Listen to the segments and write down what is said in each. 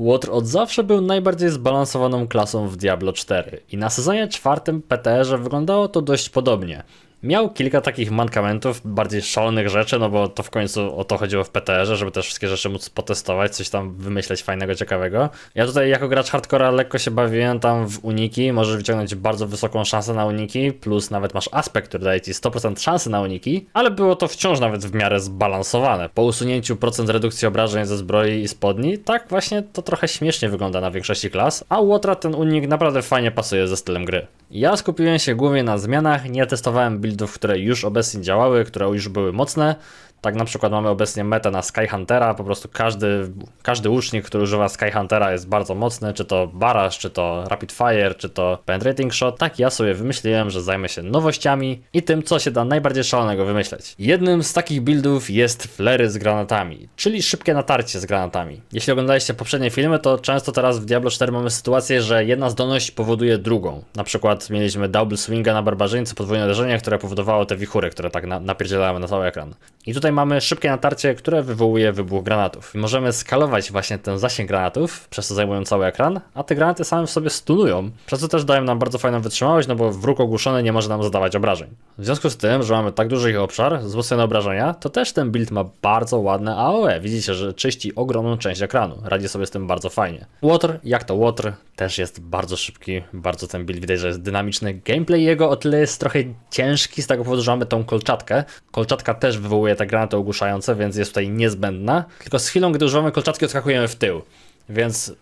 Łotr od zawsze był najbardziej zbalansowaną klasą w Diablo 4 i na sezonie czwartym PTR-ze wyglądało to dość podobnie. Miał kilka takich mankamentów, bardziej szalonych rzeczy, no bo to w końcu o to chodziło w PTR-ze, żeby też wszystkie rzeczy móc potestować, coś tam wymyśleć fajnego, ciekawego. Ja tutaj jako gracz hardcora lekko się bawiłem tam w uniki, możesz wyciągnąć bardzo wysoką szansę na uniki, plus nawet masz aspekt, który daje ci 100% szansy na uniki, ale było to wciąż nawet w miarę zbalansowane. Po usunięciu procent redukcji obrażeń ze zbroi i spodni, tak właśnie to trochę śmiesznie wygląda na większości klas, a Łotra ten unik naprawdę fajnie pasuje ze stylem gry. Ja skupiłem się głównie na zmianach, nie testowałem buildów, które już obecnie działały, które już były mocne. Tak na przykład mamy obecnie metę na Skyhuntera, po prostu każdy, każdy łucznik, który używa Skyhuntera jest bardzo mocny, czy to Barash, czy to Rapid Fire, czy to Penetrating Shot. Tak ja sobie wymyśliłem, że zajmę się nowościami i tym, co się da najbardziej szalonego wymyśleć. Jednym z takich buildów jest flery z granatami, czyli szybkie natarcie z granatami. Jeśli oglądaliście poprzednie filmy, to często teraz w Diablo 4 mamy sytuację, że jedna zdolność powoduje drugą. Na przykład mieliśmy Double Swinga na barbarzyńcy, podwójne uderzenie, które powodowało te wichury, które tak na, napierdzielały na cały ekran. I tutaj mamy szybkie natarcie, które wywołuje wybuch granatów. Możemy skalować właśnie ten zasięg granatów, przez co zajmują cały ekran, a te granaty same w sobie stunują, przez co też dają nam bardzo fajną wytrzymałość, no bo wróg ogłuszony nie może nam zadawać obrażeń. W związku z tym, że mamy tak duży ich obszar, wzmocnione obrażenia, to też ten build ma bardzo ładne AOE. Widzicie, że czyści ogromną część ekranu. Radzi sobie z tym bardzo fajnie. Water, jak to Water, też jest bardzo szybki, bardzo ten build widać, że jest dynamiczny. Gameplay jego o tyle jest trochę ciężki z tego powodu, że mamy tą kolczatkę. Kolczatka też wywołuje te granaty ogłuszające, więc jest tutaj niezbędna. Tylko z chwilą, gdy używamy kolczatki, odskakujemy w tył. Więc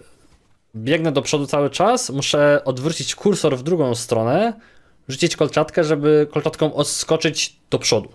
biegnę do przodu cały czas, muszę odwrócić kursor w drugą stronę, rzucić kolczatkę, żeby kolczatką odskoczyć do przodu.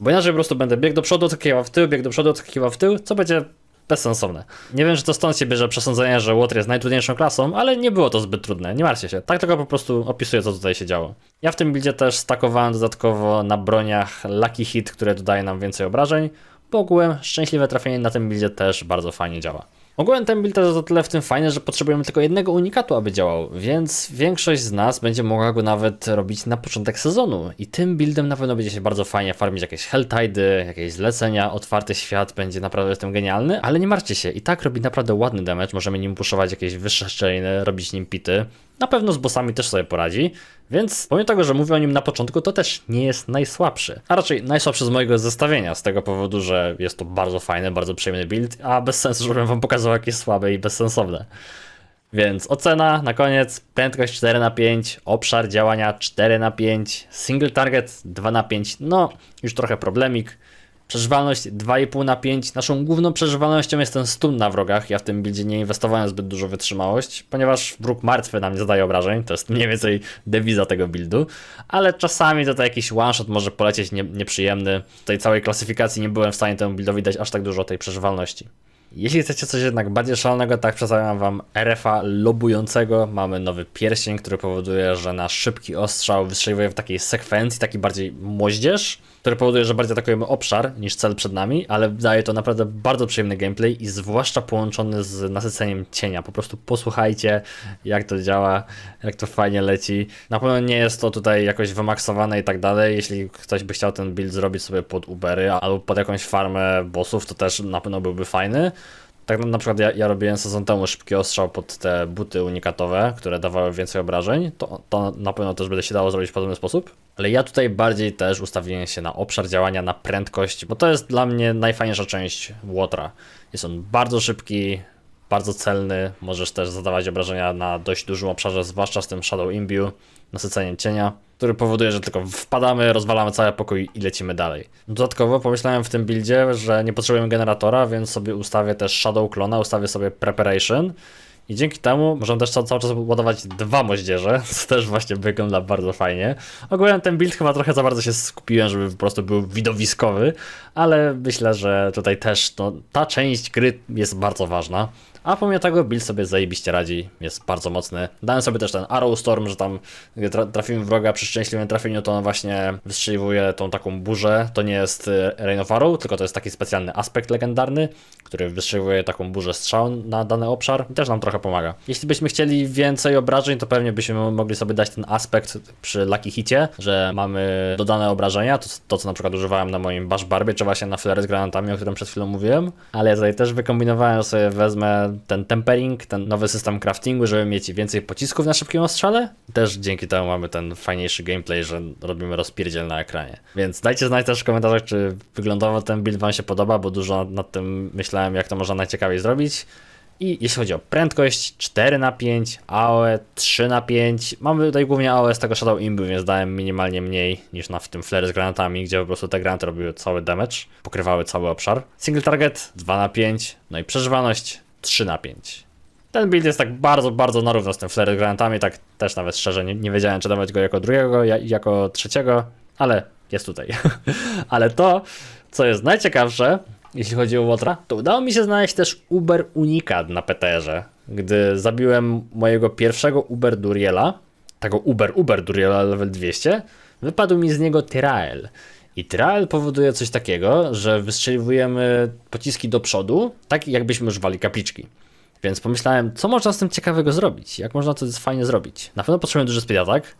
Bo inaczej po prostu będę biegł do przodu, odskakiwał w tył, biegł do przodu, odskakiwał w tył, co będzie bezsensowne. Nie wiem, czy to stąd się bierze przesądzenie, że Water jest najtrudniejszą klasą, ale nie było to zbyt trudne, nie martwcie się. Tak tylko po prostu opisuję, co tutaj się działo. Ja w tym buildzie też stakowałem dodatkowo na broniach Lucky Hit, które dodaje nam więcej obrażeń, bo ogółem szczęśliwe trafienie na tym buildzie też bardzo fajnie działa. Ogółem ten build jest o tyle w tym fajny, że potrzebujemy tylko jednego unikatu, aby działał, więc większość z nas będzie mogła go nawet robić na początek sezonu. I tym buildem na pewno będzie się bardzo fajnie farmić jakieś Helltidy, jakieś zlecenia, otwarty świat będzie naprawdę w tym genialny, ale nie martwcie się, i tak robi naprawdę ładny damage, możemy nim puszować jakieś wyższe szczeliny, robić nim pity. Na pewno z bossami też sobie poradzi, więc pomimo tego, że mówię o nim na początku, to też nie jest najsłabszy. A raczej najsłabszy z mojego zestawienia, z tego powodu, że jest to bardzo fajny, bardzo przyjemny build, a bez sensu, żebym wam pokazał jakie słabe i bezsensowne. Więc ocena na koniec, prędkość 4 na 5, obszar działania 4 na 5, single target 2 na 5, no już trochę problemik. Przeżywalność 2,5 na 5. Naszą główną przeżywalnością jest ten stun na wrogach. Ja w tym buildzie nie inwestowałem zbyt dużo wytrzymałość, ponieważ wróg martwy nam nie zadaje obrażeń. To jest mniej więcej dewiza tego buildu. Ale czasami tutaj jakiś one shot może polecieć nie, nieprzyjemny. W tej całej klasyfikacji nie byłem w stanie temu buildowi dać aż tak dużo tej przeżywalności. Jeśli chcecie coś jednak bardziej szalonego, tak przedstawiam wam RF-a lobującego. Mamy nowy pierścień, który powoduje, że nasz szybki ostrzał wystrzeliwuje w takiej sekwencji, taki bardziej moździerz, który powoduje, że bardziej atakujemy obszar niż cel przed nami, ale daje to naprawdę bardzo przyjemny gameplay i zwłaszcza połączony z nasyceniem cienia. Po prostu posłuchajcie, jak to działa, jak to fajnie leci. Na pewno nie jest to tutaj jakoś wymaksowane i tak dalej. Jeśli ktoś by chciał ten build zrobić sobie pod Ubery albo pod jakąś farmę bossów, to też na pewno byłby fajny. Tak na- przykład ja, ja robiłem sezon temu szybki ostrzał pod te buty unikatowe, które dawały więcej obrażeń. To, to na pewno też będzie się dało zrobić w podobny sposób. Ale ja tutaj bardziej też ustawiłem się na obszar działania, na prędkość, bo to jest dla mnie najfajniejsza część Łotra. Jest on bardzo szybki, bardzo celny, możesz też zadawać obrażenia na dość dużym obszarze, zwłaszcza z tym Shadow Imbue, nasyceniem cienia, który powoduje, że tylko wpadamy, rozwalamy cały pokój i lecimy dalej. Dodatkowo pomyślałem w tym buildzie, że nie potrzebujemy generatora, więc sobie ustawię też Shadow Clona, ustawię sobie Preparation i dzięki temu możemy też ca- cały czas ładować dwa moździerze, co też właśnie wygląda bardzo fajnie. Ogólnie ten build chyba trochę za bardzo się skupiłem, żeby po prostu był widowiskowy, ale myślę, że tutaj też no, ta część gry jest bardzo ważna. A pomimo tego build sobie zajebiście radzi, jest bardzo mocny. Dałem sobie też ten Arrow Storm, że tam gdy tra trafimy wroga przy szczęśliwym trafieniu, to on właśnie wystrzeliwuje tą taką burzę. To nie jest y, Rain of Arrow, tylko to jest taki specjalny aspekt legendarny, który wystrzeliwuje taką burzę strzał na dany obszar. I też nam trochę pomaga. Jeśli byśmy chcieli więcej obrażeń, to pewnie byśmy mogli sobie dać ten aspekt przy Lucky Hicie, że mamy dodane obrażenia, to, to co na przykład używałem na moim Bash Barbie, czy właśnie na flery z granatami, o którym przed chwilą mówiłem. Ale ja tutaj też wykombinowałem sobie, wezmę ten tempering, ten nowy system craftingu, żeby mieć więcej pocisków na szybkim ostrzale. Też dzięki temu mamy ten fajniejszy gameplay, że robimy rozpierdziel na ekranie. Więc dajcie znać też w komentarzach, czy wyglądowo ten build wam się podoba, bo dużo nad tym myślałem, jak to można najciekawiej zrobić. I jeśli chodzi o prędkość 4 na 5 AOE 3 na 5 mamy tutaj głównie AOE z tego Shadow Imbu, więc dałem minimalnie mniej niż na w tym flare z granatami, gdzie po prostu te granaty robiły cały damage, pokrywały cały obszar. Single target 2 na 5 no i przeżywalność 3 na 5 ten build jest tak bardzo, bardzo na równo z tym flare granatami, tak też nawet szczerze nie, nie wiedziałem, czy dawać go jako drugiego, ja, jako trzeciego, ale jest tutaj. ale to, co jest najciekawsze, jeśli chodzi o Łotra, to udało mi się znaleźć też Uber Unikat na PTR-ze. Gdy zabiłem mojego pierwszego Uber Duriela, tego Uber Uber Duriela level 200, wypadł mi z niego Tyrael. I Tyrael powoduje coś takiego, że wystrzeliwujemy pociski do przodu, tak jakbyśmy używali kapliczki. Więc pomyślałem, co można z tym ciekawego zrobić? Jak można to fajnie zrobić? Na pewno potrzebujemy duży speed attack,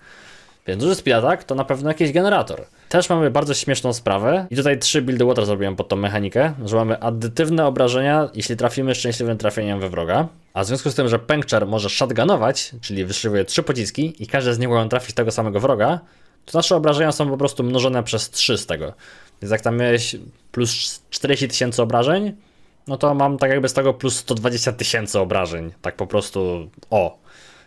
więc duży speed attack to na pewno jakiś generator. Też mamy bardzo śmieszną sprawę i tutaj trzy buildy water zrobiłem pod tą mechanikę, że mamy addytywne obrażenia, jeśli trafimy szczęśliwym trafieniem we wroga. A w związku z tym, że Puncture może shotgunować, czyli wystrzeliwuje trzy pociski i każdy z nich mogą trafić tego samego wroga, to nasze obrażenia są po prostu mnożone przez 3 z tego. Więc jak tam miałeś plus 40 tysięcy obrażeń, no to mam tak jakby z tego plus 120 tysięcy obrażeń. Tak po prostu o.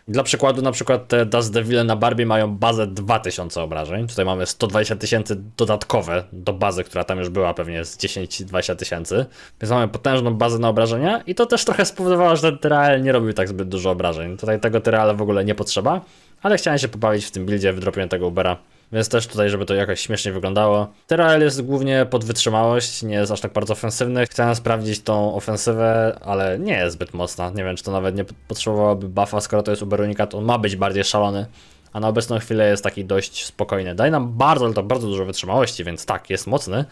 Dla przykładu, na przykład te Dust Devile na Barbie mają bazę 2000 obrażeń. Tutaj mamy 120 tysięcy dodatkowe do bazy, która tam już była pewnie z 10-20 tysięcy. Więc mamy potężną bazę na obrażenia i to też trochę spowodowało, że ten Tyrael nie robił tak zbyt dużo obrażeń. Tutaj tego Tyraela w ogóle nie potrzeba, ale chciałem się pobawić w tym buildzie, wydropiłem tego Ubera. Więc też tutaj, żeby to jakoś śmiesznie wyglądało. Tyrael jest głównie pod wytrzymałość, nie jest aż tak bardzo ofensywny. Chciałem sprawdzić tą ofensywę, ale nie jest zbyt mocna. Nie wiem, czy to nawet nie potrzebowałoby buffa, skoro to jest Uber Unikat, on ma być bardziej szalony. A na obecną chwilę jest taki dość spokojny. Daje nam bardzo, ale to bardzo dużo wytrzymałości, więc tak, jest mocny.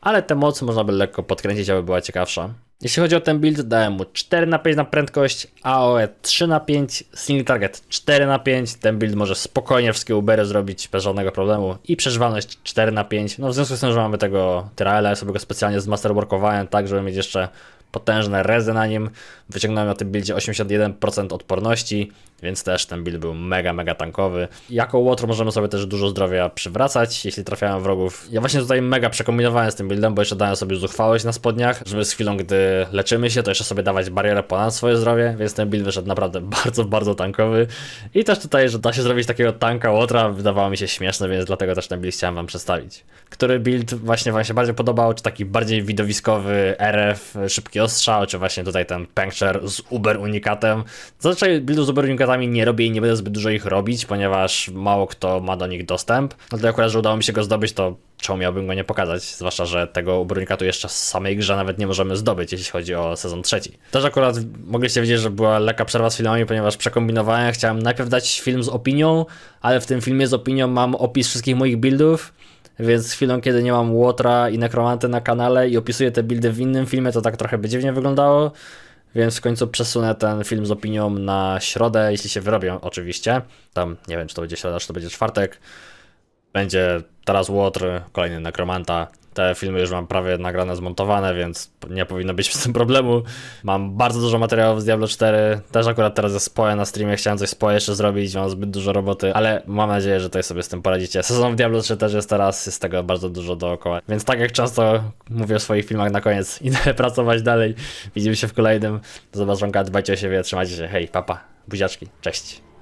Ale tę moc można by lekko podkręcić, aby była ciekawsza. Jeśli chodzi o ten build, dałem mu 4 na 5 na prędkość, AOE 3 na 5, single target 4 na 5. Ten build może spokojnie wszystkie Ubery zrobić bez żadnego problemu. I przeżywalność 4 na 5. No w związku z tym, że mamy tego Tyraela, ja sobie go specjalnie zmasterworkowałem tak, żeby mieć jeszcze potężne rezy na nim. Wyciągnąłem na tym buildzie 81% odporności, więc też ten build był mega, mega tankowy. Jako łotr możemy sobie też dużo zdrowia przywracać, jeśli trafiają wrogów. Ja właśnie tutaj mega przekombinowałem z tym buildem, bo jeszcze dałem sobie zuchwałość na spodniach, żeby z chwilą, gdy leczymy się, to jeszcze sobie dawać barierę ponad swoje zdrowie, więc ten build wyszedł naprawdę bardzo, bardzo tankowy. I też tutaj, że da się zrobić takiego tanka łotra, wydawało mi się śmieszne, więc dlatego też ten build chciałem wam przedstawić. Który build właśnie wam się bardziej podobał, czy taki bardziej widowiskowy RF, szybki ostrzał, czy właśnie tutaj ten puncture z Uber Unikatem. Zazwyczaj buildu z Uber Unikatami nie robię i nie będę zbyt dużo ich robić, ponieważ mało kto ma do nich dostęp. No to akurat, że udało mi się go zdobyć, to czemu miałbym go nie pokazać? Zwłaszcza, że tego Uber Unikatu jeszcze z samej grze nawet nie możemy zdobyć, jeśli chodzi o sezon trzeci. Też akurat mogliście wiedzieć, że była lekka przerwa z filmami, ponieważ przekombinowałem, chciałem najpierw dać film z opinią, ale w tym filmie z opinią mam opis wszystkich moich buildów, więc chwilą, kiedy nie mam Łotra i Nekromanty na kanale i opisuję te buildy w innym filmie, to tak trochę by dziwnie wyglądało. Więc w końcu przesunę ten film z opinią na środę, jeśli się wyrobią oczywiście. Tam nie wiem, czy to będzie środa, czy to będzie czwartek. Będzie teraz Łotr, kolejny Nekromanta. Te filmy już mam prawie nagrane, zmontowane, więc nie powinno być z tym problemu. Mam bardzo dużo materiałów z Diablo 4. Też akurat teraz jest spoje na streamie, chciałem coś spoje jeszcze zrobić, mam zbyt dużo roboty, ale mam nadzieję, że tutaj sobie z tym poradzicie. Sezon w Diablo 3 też jest teraz, jest tego bardzo dużo dookoła. Więc tak jak często mówię w swoich filmach na koniec, idę pracować dalej. Widzimy się w kolejnym. Do zobaczenia, dbajcie o siebie, trzymajcie się, hej, papa, buziaczki, cześć.